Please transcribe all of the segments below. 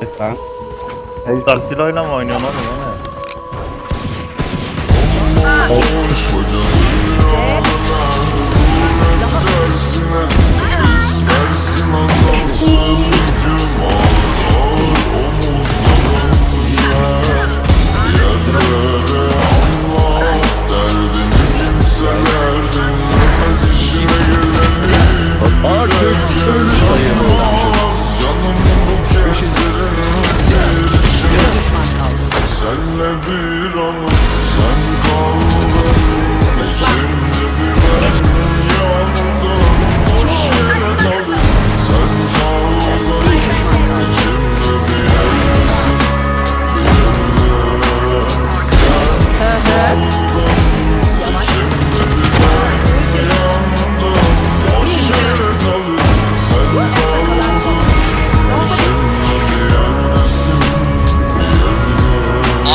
Kes lan. Tarsiloyla mı oynuyorsun oğlum o ne? ne bir an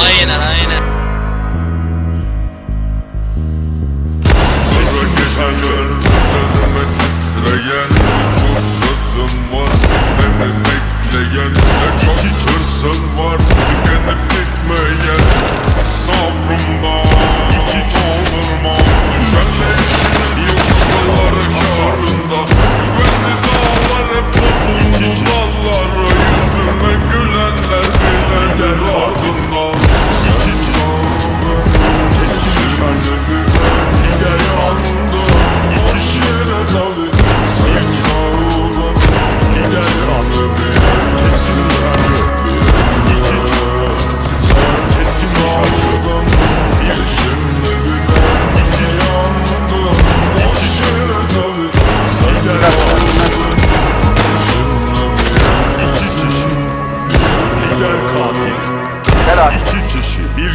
Aynen aynen. Kara geceler üzerime titreyen Çok sözüm var beni bekleyen Ne çok hırsım var tükenip bitmeyen Sabrımdan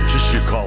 只是靠。